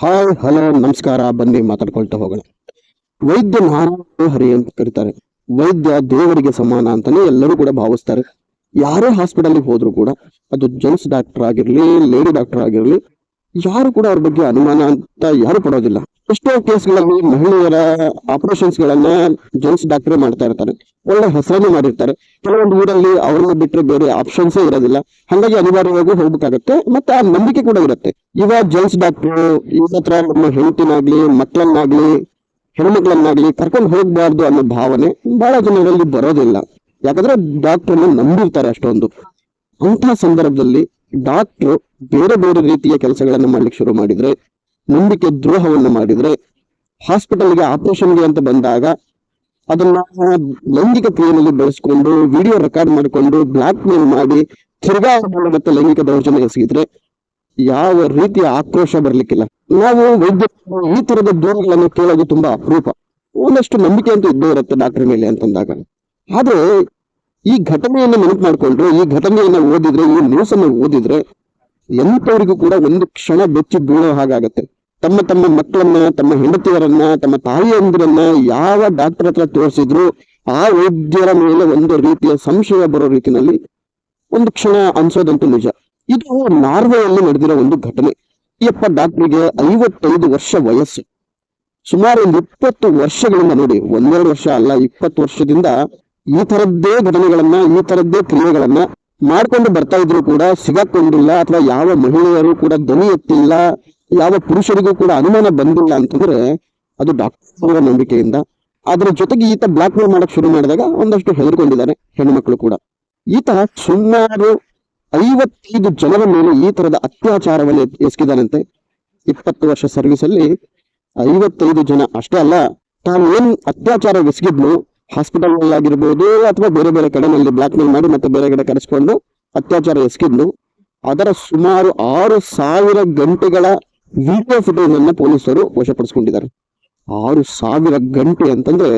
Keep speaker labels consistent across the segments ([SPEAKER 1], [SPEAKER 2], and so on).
[SPEAKER 1] Hi hello ನಮಸ್ಕಾರ. ಬನ್ನಿ, ಮಾತಾಡ್ಕೊಳ್ತಾ ಹೋಗೋಣ. ವೈದ್ಯ ನಾರಾಯಣ ಹರಿ ಅಂತ ಕರೀತಾರೆ. ವೈದ್ಯ ದೇವರಿಗೆ ಸಮಾನ ಅಂತಾನೆ ಎಲ್ಲರೂ ಕೂಡ ಭಾವಿಸ್ತಾರೆ. ಯಾರೇ ಹಾಸ್ಪಿಟಲ್ಗೆ ಹೋದ್ರು ಕೂಡ ಅದು ಜೆಂಟ್ಸ್ ಡಾಕ್ಟರ್ ಆಗಿರ್ಲಿ ಲೇಡಿ ಡಾಕ್ಟರ್ ಆಗಿರ್ಲಿ, ಯಾರು ಕೂಡ ಅವ್ರ ಬಗ್ಗೆ ಅನುಮಾನ ಅಂತ ಯಾರು ಪಡೋದಿಲ್ಲ ಎಷ್ಟೋ ಕೇಸ್ಗಳಲ್ಲಿ ಮಹಿಳೆಯರ ಆಪರೇಷನ್ಸ್ ಗಳನ್ನ ಜೆಂಟ್ಸ್ ಡಾಕ್ಟರ್ ಮಾಡ್ತಾ ಇರ್ತಾರೆ. ಒಳ್ಳೆ ಹೆಸರನ್ನು ಮಾಡಿರ್ತಾರೆ. ಕೆಲವೊಂದು ಊರಲ್ಲಿ ಅವ್ರನ್ನ ಬಿಟ್ಟರೆ ಬೇರೆ ಆಪ್ಷನ್ಸೇ ಇರೋದಿಲ್ಲ. ಹಾಗಾಗಿ ಅನಿವಾರ್ಯವಾಗಿ ಹೋಗ್ಬೇಕಾಗತ್ತೆ ಮತ್ತೆ ಆ ನಂಬಿಕೆ ಕೂಡ ಇರುತ್ತೆ. ಇವಾಗ ಜೆಂಟ್ಸ್ ಡಾಕ್ಟರ್, ಇವ್ರ ಹತ್ರ ನಮ್ಮ ಹೆಂಡತಿನಾಗ್ಲಿ, ಮಕ್ಕಳನ್ನಾಗ್ಲಿ, ಹೆಣ್ಮಕ್ಳನ್ನಾಗ್ಲಿ ಕರ್ಕೊಂಡು ಹೋಗ್ಬಾರ್ದು ಅನ್ನೋ ಭಾವನೆ ಬಹಳ ಜನರಲ್ಲಿ ಬರೋದಿಲ್ಲ. ಯಾಕಂದ್ರೆ ಡಾಕ್ಟರ್ನ ನಂಬಿರ್ತಾರೆ ಅಷ್ಟೊಂದು. ಅಂತಹ ಸಂದರ್ಭದಲ್ಲಿ ಡಾಕ್ಟ್ರು ಬೇರೆ ಬೇರೆ ರೀತಿಯ ಕೆಲಸಗಳನ್ನ ಮಾಡ್ಲಿಕ್ಕೆ ಶುರು ಮಾಡಿದ್ರೆ ನಂಬಿಕೆ ದ್ರೋಹವನ್ನು ಮಾಡಿದ್ರೆ ಹಾಸ್ಪಿಟಲ್ಗೆ ಆಪರೇಷನ್ಗೆ ಅಂತ ಬಂದಾಗ ಅದನ್ನ ಲೈಂಗಿಕ ಕ್ರಿಯೆಯಲ್ಲಿ ಬಳಸ್ಕೊಂಡು, ವಿಡಿಯೋ ರೆಕಾರ್ಡ್ ಮಾಡಿಕೊಂಡು ಬ್ಲಾಕ್ ಮೇಲ್ ಮಾಡಿ ತಿರ್ಗಾ ಮತ್ತೆ ಲೈಂಗಿಕ ದೌರ್ಜನ್ಯ ಎಸಗಿದ್ರೆ ಯಾವ ರೀತಿಯ ಆಕ್ರೋಶ ಬರ್ಲಿಕ್ಕಿಲ್ಲ. ನಾವು ವೈದ್ಯ ಈ ತರದ ದೂರುಗಳನ್ನು ಕೇಳೋದು ತುಂಬಾ ಅಪರೂಪ. ಒಂದಷ್ಟು ನಂಬಿಕೆ ಅಂತೂ ಇದ್ದೇ ಇರುತ್ತೆ ಡಾಕ್ಟರ್ ಮೇಲೆ ಅಂತಂದಾಗ. ಆದ್ರೆ ಈ ಘಟನೆಯನ್ನು ನೆನಪು ಮಾಡ್ಕೊಂಡ್ರೆ, ಈ ಘಟನೆಯನ್ನ ಓದಿದ್ರೆ, ಈ ನ್ಯೂಸ್ ಅನ್ನು ಓದಿದ್ರೆ ಎಂತವರಿಗೂ ಕೂಡ ಒಂದು ಕ್ಷಣ ಬೆಚ್ಚಿ ಬೀಳೋ ಹಾಗಾಗತ್ತೆ. ತಮ್ಮ ತಮ್ಮ ಮಕ್ಕಳನ್ನ, ತಮ್ಮ ಹೆಂಡತಿಯರನ್ನ, ತಮ್ಮ ತಾಯಿಯಂದಿರನ್ನ ಯಾವ ಡಾಕ್ಟರ್ ಹತ್ರ ತೋರಿಸಿದ್ರು ಆ ವೈದ್ಯರ ಮೇಲೆ ಒಂದು ರೀತಿಯ ಸಂಶಯ ಬರೋ ರೀತಿಯಲ್ಲಿ ಒಂದು ಕ್ಷಣ ಅನ್ಸೋದಂತೂ ನಿಜ. ಇದು ನಾರ್ವೆಯಲ್ಲಿ ನಡೆದಿರೋ ಒಂದು ಘಟನೆ. ಯಪ್ಪ ಡಾಕ್ಟರ್ಗೆ ಐವತ್ತೈದು ವರ್ಷ ವಯಸ್ಸು. ಸುಮಾರು ಒಂದು ಇಪ್ಪತ್ತು ವರ್ಷಗಳಿಂದ ನೋಡಿ, ಒಂದೆರಡು ವರ್ಷ ಅಲ್ಲ, ಇಪ್ಪತ್ತು ವರ್ಷದಿಂದ ಈ ತರದ್ದೇ ಘಟನೆಗಳನ್ನ, ಈ ತರದ್ದೇ ಕ್ರಿಯೆಗಳನ್ನ ಮಾಡ್ಕೊಂಡು ಬರ್ತಾ ಇದ್ರು ಕೂಡ, ಸಿಗಕೊಂಡಿಲ್ಲ, ಅಥವಾ ಯಾವ ಮಹಿಳೆಯರು ಕೂಡ ಧ್ವನಿ ಎತ್ತಿಲ್ಲ ಯಾವ ಪುರುಷರಿಗೂ ಕೂಡ ಅನುಮಾನ ಬಂದಿಲ್ಲ ಅಂತಂದ್ರೆ ಅದು ಡಾಕ್ಟರ್ ನಂಬಿಕೆಯಿಂದ. ಅದರ ಜೊತೆಗೆ ಈತ ಬ್ಲಾಕ್ ಮೇಲ್ ಮಾಡಕ್ ಶುರು ಮಾಡಿದಾಗ ಒಂದಷ್ಟು ಹೆದರ್ಕೊಂಡಿದ್ದಾರೆ ಹೆಣ್ಣುಮಕ್ಕಳು ಕೂಡ. ಈತ ಸುಮಾರು ಐವತ್ತೈದು ಜನರ ಮೇಲೆ ಈ ತರದ ಅತ್ಯಾಚಾರವನ್ನು ಎಸಗಿದಾನಂತೆ ಇಪ್ಪತ್ತು ವರ್ಷ ಸರ್ವಿಸ್ ಅಲ್ಲಿ ಐವತ್ತೈದು ಜನ ಅಷ್ಟೇ ಅಲ್ಲ ತಾನು ಏನ್ ಅತ್ಯಾಚಾರ ಎಸಗಿದ್ಲು ಹಾಸ್ಪಿಟಲ್ ಆಗಿರ್ಬೋದು ಅಥವಾ ಬೇರೆ ಬೇರೆ ಕಡೆನಲ್ಲಿ ಬ್ಲಾಕ್ ಮೇಲ್ ಮಾಡಿ ಮತ್ತೆ ಬೇರೆ ಕಡೆ ಕರೆಸ್ಕೊಂಡು ಅತ್ಯಾಚಾರ ಎಸಗಿದ್ಲು. ಅದರ ಸುಮಾರು ಆರು ಸಾವಿರ ಗಂಟೆಗಳ ವಿಡಿಯೋ ಫುಟೇಜ್ ಪೊಲೀಸರು ವಶಪಡಿಸಿಕೊಂಡಿದ್ದಾರೆ. ಆರು ಸಾವಿರ ಗಂಟೆ ಅಂತಂದ್ರೆ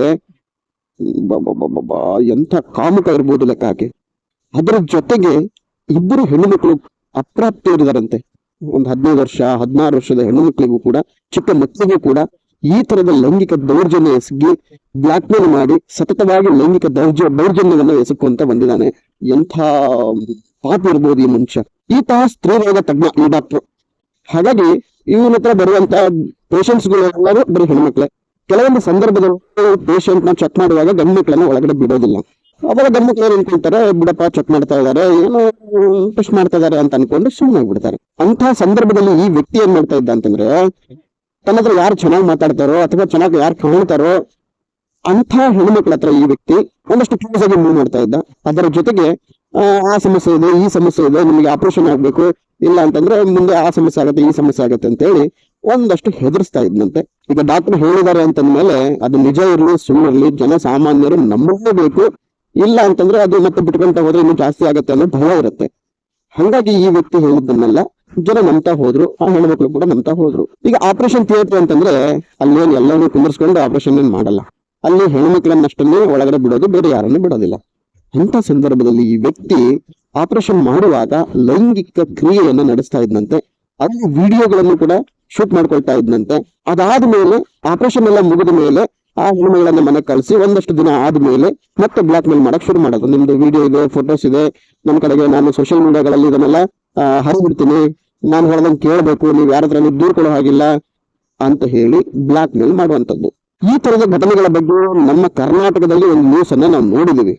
[SPEAKER 1] ಎಂಥ ಕಾಮುಕ ಇರ್ಬೋದು ಲೆಕ್ಕ ಹಾಕಿ. ಅದರ ಜೊತೆಗೆ ಇಬ್ಬರು ಹೆಣ್ಣುಮಕ್ಕಳು ಅಪ್ರಾಪ್ತಿಯರಿದಾರಂತೆ ಒಂದು ಹದಿನೈದು ವರ್ಷ, ಹದಿನಾರು ವರ್ಷದ ಹೆಣ್ಣು ಮಕ್ಕಳಿಗೂ ಕೂಡ, ಚಿಕ್ಕ ಮಕ್ಕಳಿಗೂ ಕೂಡ ಈ ತರದ ಲೈಂಗಿಕ ದೌರ್ಜನ್ಯ ಎಸಗಿ ಬ್ಲಾಕ್ ಮೇಲ್ ಮಾಡಿ ಸತತವಾಗಿ ಲೈಂಗಿಕ ದೌರ್ಜ, ದೌರ್ಜನ್ಯವನ್ನು ಎಸಕೊಂತ ಬಂದಿದ್ದಾನೆ. ಎಂಥ ಪಾಪ ಇರ್ಬೋದು ಈ ಮನುಷ್ಯ. ಈತ ಸ್ತ್ರೀ ರೋಗ ತಜ್ಞ, ಈ ಡಾಕ್ಟರ್. ಹಾಗಾಗಿ ಇವನ ಹತ್ರ ಬರುವಂತ ಪೇಷಂಟ್ಸ್ ಎಲ್ಲರೂ ಬರೀ ಹೆಣ್ಮಕ್ಳೆ. ಕೆಲವೊಂದು ಸಂದರ್ಭದಲ್ಲಿ ಪೇಷಂಟ್ನ ಚೆಕ್ ಮಾಡುವಾಗ ಗಂಡು ಮಕ್ಕಳನ್ನ ಒಳಗಡೆ ಬಿಡೋದಿಲ್ಲ. ಅವಾಗ ಗಂಡು ಮಕ್ಕಳು ಏನ್ ಅನ್ಕೊಂತಾರೆ, ಬಿಡಪ್ಪ ಚೆಕ್ ಮಾಡ್ತಾ ಇದಾರೆ, ಏನೋ ಟೆಸ್ಟ್ ಮಾಡ್ತಾ ಇದಾರೆ ಅಂತ ಅನ್ಕೊಂಡು ಸುಮ್ಮನೆ ಬಿಡ್ತಾರೆ ಅಂತಹ ಸಂದರ್ಭದಲ್ಲಿ ಈ ವ್ಯಕ್ತಿ ಏನ್ ಮಾಡ್ತಾ ಇದ್ದ ಅಂತಂದ್ರೆ, ತನ್ನ ಹತ್ರ ಯಾರು ಚೆನ್ನಾಗಿ ಮಾತಾಡ್ತಾರೋ ಅಥವಾ ಚೆನ್ನಾಗಿ ಯಾರು ಕಾಣ್ತಾರೋ ಅಂತ ಹೆಣ್ಮಕ್ಳ ಹತ್ರ ಈ ವ್ಯಕ್ತಿ ಒಂದಷ್ಟು ಕ್ಲೋಸ್ ಆಗಿ ಮೂವ್ ಮಾಡ್ತಾ ಇದ್ದ. ಅದರ ಜೊತೆಗೆ ಆ, ಸಮಸ್ಯೆ ಇದೆ ಈ ಸಮಸ್ಯೆ ಇದೆ ನಿಮಗೆ ಆಪರೇಷನ್ ಆಗಬೇಕು ಇಲ್ಲ ಅಂತಂದ್ರೆ ಮುಂದೆ ಆ ಸಮಸ್ಯೆ ಆಗುತ್ತೆ ಈ ಸಮಸ್ಯೆ ಆಗುತ್ತೆ ಅಂತ ಹೇಳಿ ಒಂದಷ್ಟು ಹೆದರ್ಸ್ತಾ ಇದ್ನಂತೆ. ಈಗ ಡಾಕ್ಟರ್ ಹೇಳಿದ್ದಾರೆ ಅಂತಂದ್ಮೇಲೆ ಅದು ನಿಜ ಇರಲಿ ಸುಳ್ಳು ಇರಲಿ ಜನ ಸಾಮಾನ್ಯರು ನಂಬಲೇಬೇಕು ಇಲ್ಲ ಅಂತಂದ್ರೆ ಅದು ಮತ್ತೆ ಬಿಟ್ಕೊಂತ ಹೋದ್ರೆ ಇನ್ನೂ ಜಾಸ್ತಿ ಆಗುತ್ತೆ ಅನ್ನೋ ಭಯ ಇರುತ್ತೆ. ಹಂಗಾಗಿ ಈ ವ್ಯಕ್ತಿ ಹೇಳಿದ್ದನ್ನೆಲ್ಲ ಜನ ನಂಬ್ತಾ ಹೋದ್ರು ಆ ಹೆಣ್ಮಕ್ಳು ಕೂಡ ನಂಬ್ತಾ ಹೋದ್ರು. ಈಗ ಆಪರೇಷನ್ ಥಿಯೇಟರ್ ಅಂತಂದ್ರೆ ಅಲ್ಲೇನ್ ಎಲ್ಲರೂ ಕುಂದರ್ಸ್ಕೊಂಡು ಆಪರೇಷನ್ ಏನ್ ಮಾಡಲ್ಲ. ಅಲ್ಲಿ ಹೆಣ್ಮಕ್ಳನ್ನಷ್ಟನ್ನೇ ಒಳಗಡೆ ಬಿಡೋದು ಬೇರೆ ಯಾರನ್ನು ಬಿಡೋದಿಲ್ಲ. ಅಂತ ಸಂದರ್ಭದಲ್ಲಿ ಈ ವ್ಯಕ್ತಿ ಆಪರೇಷನ್ ಮಾಡುವಾಗ ಲೈಂಗಿಕ ಕ್ರಿಯೆಯನ್ನ ನಡೆಸ್ತಾ ಇದ್ನಂತೆ. ಅಲ್ಲಿ ವಿಡಿಯೋಗಳನ್ನು ಕೂಡ ಶೂಟ್ ಮಾಡ್ಕೊಳ್ತಾ ಇದ್ನಂತೆ. ಅದಾದ್ಮೇಲೆ ಆಪರೇಷನ್ ಎಲ್ಲ ಮುಗಿದ ಮೇಲೆ ಆ ಹೆಣ್ಮಗಳನ್ನ ಮನೆ ಕಳಿಸಿ ಒಂದಷ್ಟು ದಿನ ಆದ್ಮೇಲೆ ಮತ್ತೆ ಬ್ಲಾಕ್ ಮೇಲ್ ಮಾಡಕ್ ಶುರು ಮಾಡೋದು. ನಿಮ್ದು ವಿಡಿಯೋ ಇದೆ ಫೋಟೋಸ್ ಇದೆ ನಮ್ಮ ಕಡೆಗೆ ನಾನು ಸೋಷಿಯಲ್ ಮೀಡಿಯಾಗಳಲ್ಲಿ ಇದನ್ನೆಲ್ಲ ಹರಿಬಿಡ್ತೀನಿ ನಾನು ಹೇಳ್ದಂಗೆ ಕೇಳಬೇಕು, ನೀವು ಯಾರ ಹತ್ರ ದೂರ ಕೊಡೋ ಹಾಗಿಲ್ಲ ಅಂತ ಹೇಳಿ ಬ್ಲಾಕ್ ಮೇಲ್ ಮಾಡುವಂತದ್ದು ಈ ತರದ ಘಟನೆಗಳ ಬಗ್ಗೆ ನಮ್ಮ ಕರ್ನಾಟಕದಲ್ಲಿ ಒಂದು ನ್ಯೂಸ್ ಅನ್ನ ನಾವು ನೋಡಿದೀವಿ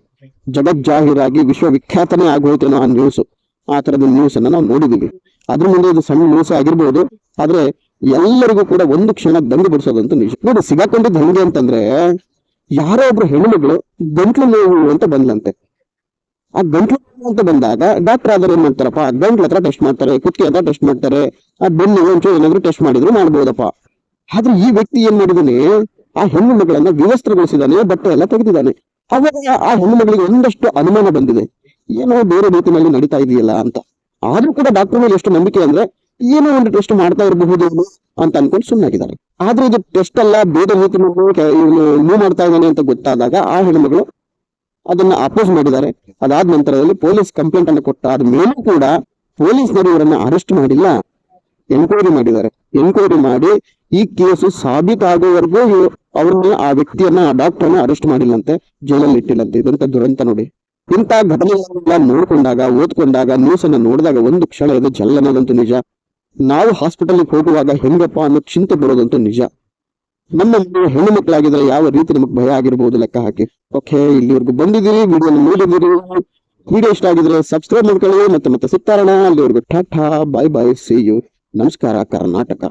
[SPEAKER 1] ಜಗಜ್ಜಾಹೀರಾಗಿ ವಿಶ್ವವಿಖ್ಯಾತನೇ ಆಗೋಯ್ತೇನೋ ಆ ನ್ಯೂಸ್. ಆ ತರದ ನ್ಯೂಸ್ ಅನ್ನ ನಾವು ನೋಡಿದೀವಿ ಅದ್ರ ಮುಂದೆ ಇದು ಸಣ್ಣ ನ್ಯೂಸ್ ಆಗಿರ್ಬೋದು. ಆದ್ರೆ ಎಲ್ಲರಿಗೂ ಕೂಡ ಒಂದು ಕ್ಷಣ ದಂಗೆ ಬಿಡಿಸೋದಂತ ನಿಜ. ನೋಡಿ ಸಿಗಾಕೊಂಡಿದ್ದು ಹೆಂಗೆ ಅಂತಂದ್ರೆ ಯಾರೋ ಒಬ್ರು ಹೆಣ್ಮಗಳು ಗಂಟ್ಲು ನೋವು ಅಂತ ಬಂದ್ಲಂತೆ. ಆ ಗಂಟ್ಲು ಅಂತ ಬಂದಾಗ ಡಾಕ್ಟರ್ ಆದ್ರೆ ಏನ್ ಮಾಡ್ತಾರಪ್ಪ? ಗಂಟ್ಲ ಹತ್ರ ಟೆಸ್ಟ್ ಮಾಡ್ತಾರೆ, ಕುತ್ತಿಗೆ ಹತ್ರ ಟೆಸ್ಟ್ ಮಾಡ್ತಾರೆ, ಆ ಬೆನ್ನು ಒಂಚೂರು ಏನಾದ್ರು ಟೆಸ್ಟ್ ಮಾಡಿದ್ರು ಮಾಡ್ಬೋದಪ್ಪ. ಆದ್ರೆ ಈ ವ್ಯಕ್ತಿ ಏನ್ ಮಾಡಿದಾನೆ ಆ ಹೆಣ್ಣು ಮಗಳನ್ನ ವಿವಸ್ತ್ರಗೊಳಿಸಿದ್ದಾನೆ ಬಟ್ಟೆ ಎಲ್ಲ ತೆಗೆದಿದ್ದಾನೆ. ಅವಾಗ ಆ ಹೆಣ್ಣು ಮಗಳಿಗೆ ಒಂದಷ್ಟು ಅನುಮಾನ ಬಂದಿದೆ. ಏನೋ ಬೇರೆ ರೀತಿಯಲ್ಲಿ ನಡೀತಾ ಇದೆಯಲ್ಲ ಅಂತ. ಆದ್ರೂ ಕೂಡ ಡಾಕ್ಟರ್ ಮೇಲೆ ಎಷ್ಟು ನಂಬಿಕೆ ಅಂದ್ರೆ, ಏನೋ ಒಂದು ಟೆಸ್ಟ್ ಮಾಡ್ತಾ ಇರಬಹುದು ಅಂತ ಅನ್ಕೊಂಡು ಸುಮ್ಮನಾಗಿದ್ದಾರೆ ಆದ್ರೆ ಇದು ಟೆಸ್ಟ್ ಅಲ್ಲ, ಬೇರೆ ಇವನು ಮೂವ್ ಮಾಡ್ತಾ ಇದ್ದಾನೆ ಅಂತ ಗೊತ್ತಾದಾಗ ಆ ಹೆಣ್ಮಗಳು ಅದನ್ನ ಅಪೋಸ್ ಮಾಡಿದ್ದಾರೆ. ಅದಾದ ನಂತರದಲ್ಲಿ ಪೊಲೀಸ್ ಕಂಪ್ಲೇಂಟ್ ಅನ್ನು ಕೊಟ್ಟಾದ ಮೇಲೂ ಕೂಡ ಪೊಲೀಸ್ನವರು ಇವರನ್ನ ಅರೆಸ್ಟ್ ಮಾಡಿಲ್ಲ. ಎನ್ಕ್ವೈರಿ ಮಾಡಿದ್ದಾರೆ. ಎನ್ಕ್ವೈರಿ ಮಾಡಿ ಈ ಕೇಸು ಸಾಬೀತಾಗುವವರೆಗೂ ಅವ್ರನ್ನ ಆ ವ್ಯಕ್ತಿಯನ್ನ ಆ ಡಾಕ್ಟರ್ನ ಅರೆಸ್ಟ್ ಮಾಡಿಲ್ಲಂತೆ, ಜೈಲಲ್ಲಿ ಇಟ್ಟಿಲ್ಲಂತೆ. ಇದಂತ ದುರಂತ ನೋಡಿ. ಇಂಥ ಘಟನೆಗಳನ್ನೆಲ್ಲ ನೋಡ್ಕೊಂಡಾಗ, ಓದ್ಕೊಂಡಾಗ ನ್ಯೂಸ್ ಅನ್ನ ನೋಡಿದಾಗ ಒಂದು ಕ್ಷಣ ಇದು ಜಲ್ ಅನ್ನೋದಂತೂ ನಿಜ. ನಾವು ಹಾಸ್ಪಿಟಲ್ಗೆ ಹೋಗುವಾಗ ಹೆಂಗಪ್ಪ ಅನ್ನೋ ಚಿಂತೆ ಬರೋದಂತೂ ನಿಜ. ನಮ್ಮ ಹೆಣ್ಣು ಮಕ್ಕಳಾಗಿದ್ರೆ ಯಾವ ರೀತಿ ನಮಗೆ ಭಯ ಆಗಿರ್ಬೋದು ಲೆಕ್ಕ ಹಾಕಿ. ಓಕೆ ಇಲ್ಲಿವರೆಗೂ ಬಂದಿದ್ದೀರಿ ವಿಡಿಯೋ ನೋಡಿದಿರಿ ವಿಡಿಯೋ ಇಷ್ಟ ಆಗಿದ್ರೆ ಸಬ್ಸ್ಕ್ರೈಬ್ ಮಾಡ್ಕೊಳ್ಳಿ ಮತ್ತೆ ಮತ್ತೆ ಸಿಗ್ತಾರಣ. ಅಲ್ಲಿವರೆಗೂ tata bye bye see you ನಮಸ್ಕಾರ, ಕರ್ನಾಟಕ.